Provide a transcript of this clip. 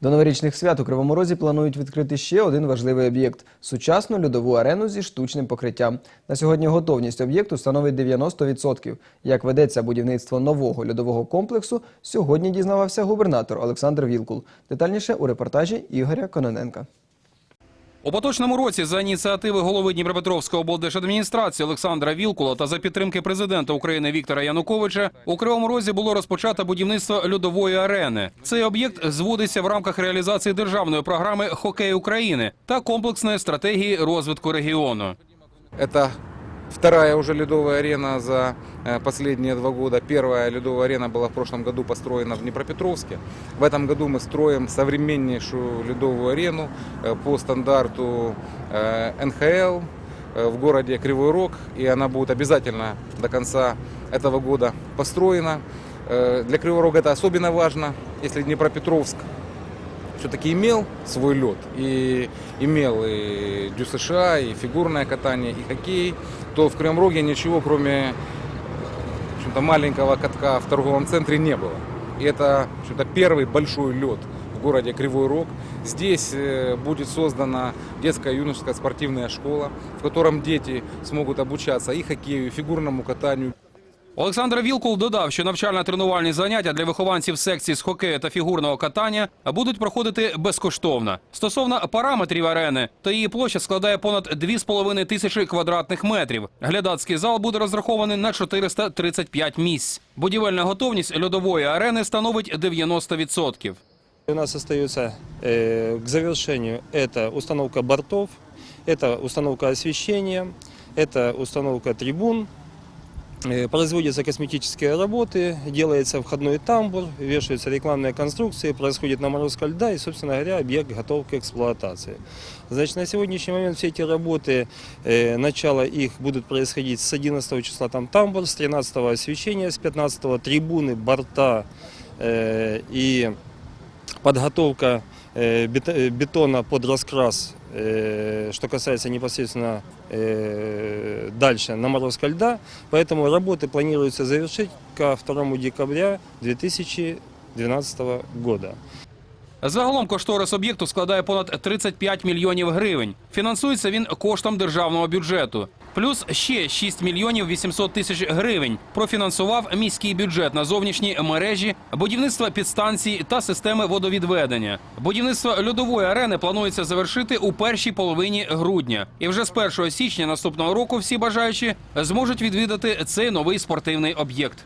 До новорічних свят у Кривому Розі планують відкрити ще один важливий об'єкт сучасну льодову арену зі штучним покриттям. На сьогодні готовність об'єкту становить 90%. Як ведеться будівництво нового льодового комплексу, сьогодні дізнавався губернатор Олександр Вілкул. Детальніше у репортажі Ігоря Кононенка. У поточному році за ініціативи голови Дніпропетровської облдержадміністрації Олександра Вілкула та за підтримки президента України Віктора Януковича у Кривому Розі було розпочато будівництво льодової арени. Цей об'єкт зводиться в рамках реалізації державної програми Хокей України та комплексної стратегії розвитку регіону. Это вторая уже ледовая арена за э, последние два года. Первая ледовая арена была в прошлом году построена в Днепропетровске. В этом году мы строим современнейшую ледовую арену э, по стандарту э, НХЛ в городе Кривой Рог. И она будет обязательно до конца этого года построена. Для Кривого Рога это особенно важно, если Днепропетровск все-таки имел свой лед и имел и дю США, и фигурное катание, и хоккей, то в Кривом Роге ничего, кроме общем-то, маленького катка в торговом центре не было. И это общем-то, первый большой лед в городе Кривой Рог. Здесь э, будет создана детская юношеская спортивная школа, в котором дети смогут обучаться и хоккею, и фигурному катанию, Олександр Вілкул додав, що навчально-тренувальні заняття для вихованців секцій з хокею та фігурного катання будуть проходити безкоштовно. Стосовно параметрів арени, то її площа складає понад 2,5 тисячі квадратних метрів. Глядацький зал буде розрахований на 435 місць. Будівельна готовність льодової арени становить 90%. У нас остается э, к завершению это установка бортов, это установка освещения, это установка трибун, Э, производятся косметические работы, делается входной тамбур, вешаются рекламные конструкции, происходит наморозка льда и, собственно говоря, объект готов к эксплуатации. Значит, на сегодняшний момент все эти работы, э, начало их будут происходить с 11 числа там тамбур, с 13 освещение, с 15 трибуны, борта э, и подготовка э, бет- э, бетона под раскрас, э, что касается непосредственно э, дальше наморозка льда. Поэтому работы планируется завершить ко 2 декабря 2012 года. Загалом кошторис об'єкту складає понад 35 мільйонів гривень. Фінансується він коштом державного бюджету. Плюс ще 6 мільйонів 800 тисяч гривень профінансував міський бюджет на зовнішні мережі, будівництво підстанцій та системи водовідведення. Будівництво льодової арени планується завершити у першій половині грудня. І вже з 1 січня наступного року всі бажаючі зможуть відвідати цей новий спортивний об'єкт.